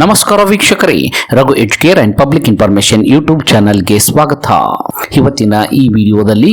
ನಮಸ್ಕಾರ ವೀಕ್ಷಕರೇ, Raghu educare and public information YouTube ಚಾನಲ್ಗೆ ಸ್ವಾಗತ. ಇವತ್ತಿನ ಈ ವಿಡಿಯೋದಲ್ಲಿ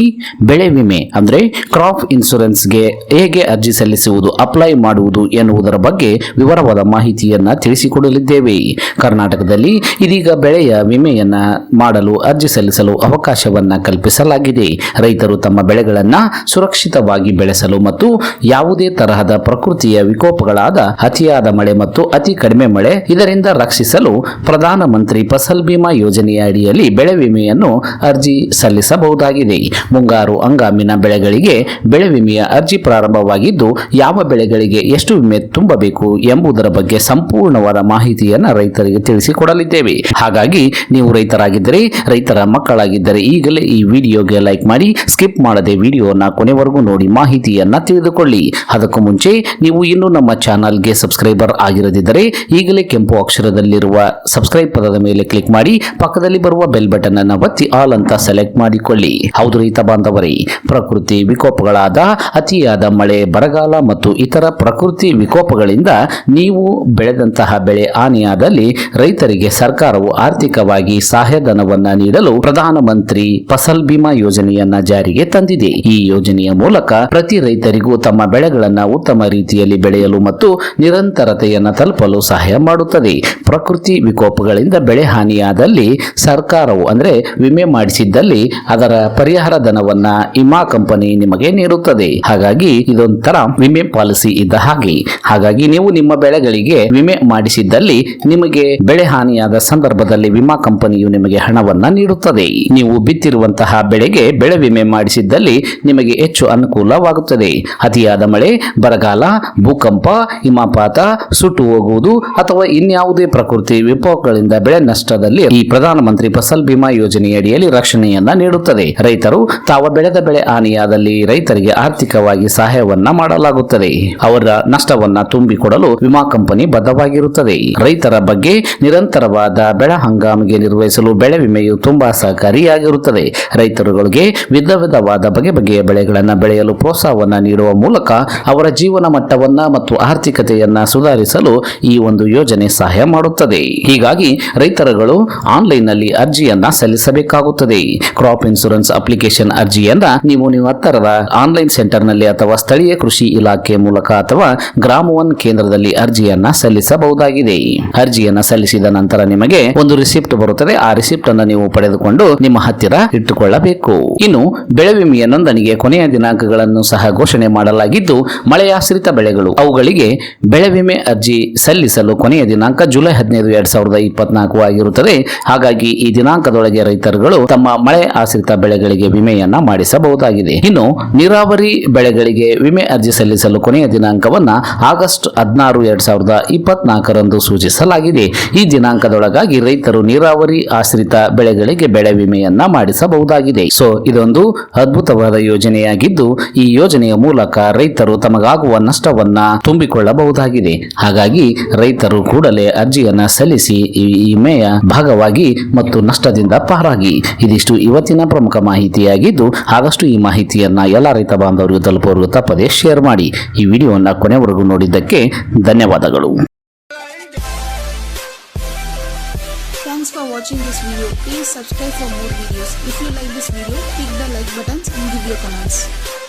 ಬೆಳೆ ವಿಮೆ ಅಂದರೆ ಕ್ರಾಪ್ ಇನ್ಶೂರೆನ್ಸ್ಗೆ ಹೇಗೆ ಅರ್ಜಿ ಸಲ್ಲಿಸುವುದು ಅಪ್ಲೈ ಮಾಡುವುದು ಎನ್ನುವುದರ ಬಗ್ಗೆ ವಿವರವಾದ ಮಾಹಿತಿಯನ್ನು ತಿಳಿಸಿಕೊಡಲಿದ್ದೇವೆ. ಕರ್ನಾಟಕದಲ್ಲಿ ಇದೀಗ ಬೆಳೆಯ ವಿಮೆಯನ್ನು ಮಾಡಲು, ಅರ್ಜಿ ಸಲ್ಲಿಸಲು ಅವಕಾಶವನ್ನು ಕಲ್ಪಿಸಲಾಗಿದೆ. ರೈತರು ತಮ್ಮ ಬೆಳೆಗಳನ್ನು ಸುರಕ್ಷಿತವಾಗಿ ಬೆಳೆಸಲು ಮತ್ತು ಯಾವುದೇ ತರಹದ ಪ್ರಕೃತಿಯ ವಿಕೋಪಗಳಾದ ಅತಿಯಾದ ಮಳೆ ಮತ್ತು ಅತಿ ಕಡಿಮೆ ಮಳೆ ಇದರಿಂದ ರಕ್ಷಿಸಲು ಪ್ರಧಾನಮಂತ್ರಿ ಫಸಲ್ ಬಿಮಾ ಯೋಜನೆಯ ಅಡಿಯಲ್ಲಿ ಬೆಳೆ ವಿಮೆಯನ್ನು ಅರ್ಜಿ ಸಲ್ಲಿಸಬಹುದಾಗಿದೆ. ಮುಂಗಾರು ಹಂಗಾಮಿನ ಬೆಳೆಗಳಿಗೆ ಬೆಳೆ ವಿಮೆಯ ಅರ್ಜಿ ಪ್ರಾರಂಭವಾಗಿದ್ದು, ಯಾವ ಬೆಳೆಗಳಿಗೆ ಎಷ್ಟು ವಿಮೆ ತುಂಬಬೇಕು ಎಂಬುದರ ಬಗ್ಗೆ ಸಂಪೂರ್ಣವಾದ ಮಾಹಿತಿಯನ್ನು ರೈತರಿಗೆ ತಿಳಿಸಿಕೊಡಲಿದ್ದೇವೆ. ಹಾಗಾಗಿ ನೀವು ರೈತರಾಗಿದ್ದರೆ, ರೈತರ ಮಕ್ಕಳಾಗಿದ್ದರೆ ಈಗಲೇ ಈ ವಿಡಿಯೋಗೆ ಲೈಕ್ ಮಾಡಿ, ಸ್ಕಿಪ್ ಮಾಡದೆ ವಿಡಿಯೋನ ಕೊನೆವರೆಗೂ ನೋಡಿ ಮಾಹಿತಿಯನ್ನು ತಿಳಿದುಕೊಳ್ಳಿ. ಅದಕ್ಕೂ ಮುಂಚೆ ನೀವು ಇನ್ನೂ ನಮ್ಮ ಚಾನಲ್ಗೆ ಸಬ್ಸ್ಕ್ರೈಬರ್ ಆಗಿರದಿದ್ದರೆ ಈಗಲೇ ಕೆಂಪು ಅಕ್ಷರದಲ್ಲಿರುವ ಸಬ್ಸ್ಕ್ರೈಬ್ ಪದದ ಮೇಲೆ ಕ್ಲಿಕ್ ಮಾಡಿ, ಪಕ್ಕದಲ್ಲಿ ಬರುವ ಬೆಲ್ ಬಟನ್ ಅನ್ನು ಒತ್ತಿ ಆಲ್ ಅಂತ ಸೆಲೆಕ್ಟ್ ಮಾಡಿಕೊಳ್ಳಿ. ಹೌದು ರೈತ ಬಾಂಧವರೇ, ಪ್ರಕೃತಿ ವಿಕೋಪಗಳಾದ, ಅತಿಯಾದ ಮಳೆ, ಬರಗಾಲ ಮತ್ತು ಇತರ ಪ್ರಕೃತಿ ವಿಕೋಪಗಳಿಂದ ನೀವು ಬೆಳೆದಂತಹ ಬೆಳೆ ಹಾನಿಯಾದಲ್ಲಿ ರೈತರಿಗೆ ಸರ್ಕಾರವು ಆರ್ಥಿಕವಾಗಿ ಸಹಾಯಧನವನ್ನು ನೀಡಲು ಪ್ರಧಾನಮಂತ್ರಿ ಫಸಲ್ ಬಿಮಾ ಯೋಜನೆಯನ್ನ ಜಾರಿಗೆ ತಂದಿದೆ. ಈ ಯೋಜನೆಯ ಮೂಲಕ ಪ್ರತಿ ರೈತರಿಗೂ ತಮ್ಮ ಬೆಳೆಗಳನ್ನು ಉತ್ತಮ ರೀತಿಯಲ್ಲಿ ಬೆಳೆಯಲು ಮತ್ತು ನಿರಂತರತೆಯನ್ನು ತಲುಪಲು ಸಹಾಯ ಮಾಡುತ್ತದೆ. ಪ್ರಕೃತಿ ವಿಕೋಪಗಳಿಂದ ಬೆಳೆ ಹಾನಿಯಾದಲ್ಲಿ ಸರ್ಕಾರವು ಅಂದ್ರೆ ವಿಮೆ ಮಾಡಿಸಿದ್ದಲ್ಲಿ ಅದರ ಪರಿಹಾರ ಧನವನ್ನ ಇಮಾ ಕಂಪನಿ ನಿಮಗೆ ನೀಡುತ್ತದೆ. ಹಾಗಾಗಿ ಇದೊಂಥರ ವಿಮೆ ಪಾಲಿಸಿ ಇದ್ದ ಹಾಗೆ. ಹಾಗಾಗಿ ನೀವು ನಿಮ್ಮ ಬೆಳೆಗಳಿಗೆ ವಿಮೆ ಮಾಡಿಸಿದ್ದಲ್ಲಿ ನಿಮಗೆ ಬೆಳೆ ಹಾನಿಯಾದ ಸಂದರ್ಭದಲ್ಲಿ ವಿಮಾ ಕಂಪನಿಯು ನಿಮಗೆ ಹಣವನ್ನ ನೀಡುತ್ತದೆ. ನೀವು ಬಿತ್ತಿರುವಂತಹ ಬೆಳೆಗೆ ಬೆಳೆ ವಿಮೆ ಮಾಡಿಸಿದ್ದಲ್ಲಿ ನಿಮಗೆ ಹೆಚ್ಚು ಅನುಕೂಲವಾಗುತ್ತದೆ. ಅತಿಯಾದ ಮಳೆ, ಬರಗಾಲ, ಭೂಕಂಪ, ಹಿಮಪಾತ, ಸುಟ್ಟು ಹೋಗುವುದು ಅಥವಾ ಇನ್ಯಾವುದೇ ಪ್ರಕೃತಿ ವಿಕೋಪಗಳಿಂದ ಬೆಳೆ ನಷ್ಟದಲ್ಲಿ ಈ ಪ್ರಧಾನಮಂತ್ರಿ ಫಸಲ್ ಬಿಮಾ ಯೋಜನೆಯಡಿಯಲ್ಲಿ ರಕ್ಷಣೆಯನ್ನ ನೀಡುತ್ತದೆ. ರೈತರು ತಾವು ಬೆಳೆದ ಬೆಳೆ ಹಾನಿಯಾದಲ್ಲಿ ರೈತರಿಗೆ ಆರ್ಥಿಕವಾಗಿ ಸಹಾಯವನ್ನ ಮಾಡಲಾಗುತ್ತದೆ. ಅವರ ನಷ್ಟವನ್ನ ತುಂಬಿಕೊಡಲು ವಿಮಾ ಕಂಪನಿ ಬದ್ಧವಾಗಿರುತ್ತದೆ. ರೈತರ ಬಗ್ಗೆ ನಿರಂತರವಾದ ಬೆಳೆ ಹಂಗಾಮಿಗೆ ನಿರ್ವಹಿಸಲು ಬೆಳೆ ವಿಮೆಯು ತುಂಬಾ ಸಹಕಾರಿಯಾಗಿರುತ್ತದೆ. ರೈತರುಗಳಿಗೆ ವಿಧ ವಿಧವಾದ ಬಗೆ ಬಗೆಯ ಬೆಳೆಗಳನ್ನು ಬೆಳೆಯಲು ಪ್ರೋತ್ಸಾಹವನ್ನು ನೀಡುವ ಮೂಲಕ ಅವರ ಜೀವನ ಮಟ್ಟವನ್ನ ಮತ್ತು ಆರ್ಥಿಕತೆಯನ್ನ ಸುಧಾರಿಸಲು ಈ ಒಂದು ಯೋಜನೆ ಸಹಾಯ ಮಾಡುತ್ತದೆ. ಹೀಗಾಗಿ ರೈತರುಗಳು ಆನ್ಲೈನ್ನಲ್ಲಿ ಅರ್ಜಿಯನ್ನ ಸಲ್ಲಿಸಬೇಕಾಗುತ್ತದೆ. ಕ್ರಾಪ್ ಇನ್ಶೂರೆನ್ಸ್ ಅಪ್ಲಿಕೇಶನ್ ಅರ್ಜಿಯನ್ನ ನೀವು ನೀವು ಹತ್ತರದ ಆನ್ಲೈನ್ ಸೆಂಟರ್ನಲ್ಲಿ ಅಥವಾ ಸ್ಥಳೀಯ ಕೃಷಿ ಇಲಾಖೆ ಮೂಲಕ ಅಥವಾ ಗ್ರಾಮ ಒನ್ ಕೇಂದ್ರದಲ್ಲಿ ಅರ್ಜಿಯನ್ನ ಸಲ್ಲಿಸಬಹುದಾಗಿದೆ. ಅರ್ಜಿಯನ್ನ ಸಲ್ಲಿಸಿದ ನಂತರ ನಿಮಗೆ ಒಂದು ರಿಸಿಪ್ಟ್ ಬರುತ್ತದೆ. ಆ ರಿಸಿಪ್ಟ್ ಅನ್ನು ನೀವು ಪಡೆದುಕೊಂಡು ನಿಮ್ಮ ಹತ್ತಿರ ಇಟ್ಟುಕೊಳ್ಳಬೇಕು. ಇನ್ನು ಬೆಳೆ ವಿಮೆಯ ನೋಂದಣಿಗೆ ಕೊನೆಯ ದಿನಾಂಕಗಳನ್ನು ಸಹ ಘೋಷಣೆ ಮಾಡಲಾಗಿದ್ದು, ಮಳೆಯಾಶ್ರಿತ ಬೆಳೆಗಳು. ಅವುಗಳಿಗೆ ಬೆಳೆ ವಿಮೆ ಅರ್ಜಿ ಸಲ್ಲಿಸಲು ಕೊನೆಯ ದಿನಾಂಕ ಜುಲೈ ಹದಿನೈದು ಎರಡ್ ಸಾವಿರದ ಇಪ್ಪತ್ನಾಲ್ಕು ಆಗಿರುತ್ತದೆ. ಹಾಗಾಗಿ ಈ ದಿನಾಂಕದೊಳಗೆ ರೈತರುಗಳು ತಮ್ಮ ಮಳೆ ಆಶ್ರಿತ ಬೆಳೆಗಳಿಗೆ ವಿಮೆಯನ್ನ ಮಾಡಿಸಬಹುದಾಗಿದೆ. ಇನ್ನು ನೀರಾವರಿ ಬೆಳೆಗಳಿಗೆ ವಿಮೆ ಅರ್ಜಿ ಸಲ್ಲಿಸಲು ಕೊನೆಯ ದಿನಾಂಕವನ್ನ ಆಗಸ್ಟ್ ಹದಿನಾರು ಎರಡ್ ಸಾವಿರದ ಇಪ್ಪತ್ನಾಲ್ಕರಂದು ಸೂಚಿಸಲಾಗಿದೆ. ಈ ದಿನಾಂಕದೊಳಗಾಗಿ ರೈತರು ನೀರಾವರಿ ಆಶ್ರಿತ ಬೆಳೆಗಳಿಗೆ ಬೆಳೆ ವಿಮೆಯನ್ನ ಮಾಡಿಸಬಹುದಾಗಿದೆ. ಸೊ, ಇದೊಂದು ಅದ್ಭುತವಾದ ಯೋಜನೆಯಾಗಿದ್ದು, ಈ ಯೋಜನೆಯ ಮೂಲಕ ರೈತರು ತಮಗಾಗುವ ನಷ್ಟವನ್ನ ತುಂಬಿಕೊಳ್ಳಬಹುದಾಗಿದೆ. ಹಾಗಾಗಿ ರೈತರು ಕೂಡಲೇ ಅರ್ಜಿಯನ್ನ ಸಲ್ಲಿಸಿ ಈ ವಿಮೆಯ ಭಾಗವಾಗಿ ಮತ್ತು ನಷ್ಟದಿಂದ ಪಾರಾಗಿ ಇದಿಷ್ಟು ಇವತ್ತಿನ ಪ್ರಮುಖ ಮಾಹಿತಿಯಾಗಿದ್ದು ಆದಷ್ಟು ಈ ಮಾಹಿತಿಯನ್ನ ಎಲ್ಲ ರೈತ ಬಾಂಧವರಿಗೂ ತಲುಪುವವರೆಗೂ ತಪ್ಪದೆ ಶೇರ್ ಮಾಡಿ ಈ ವಿಡಿಯೋವನ್ನ ಕೊನೆವರೆಗೂ ನೋಡಿದ್ದಕ್ಕೆ ಧನ್ಯವಾದಗಳು Thanks for watching this video. Please subscribe for more videos. If you like this video, click the like buttons and give your comments.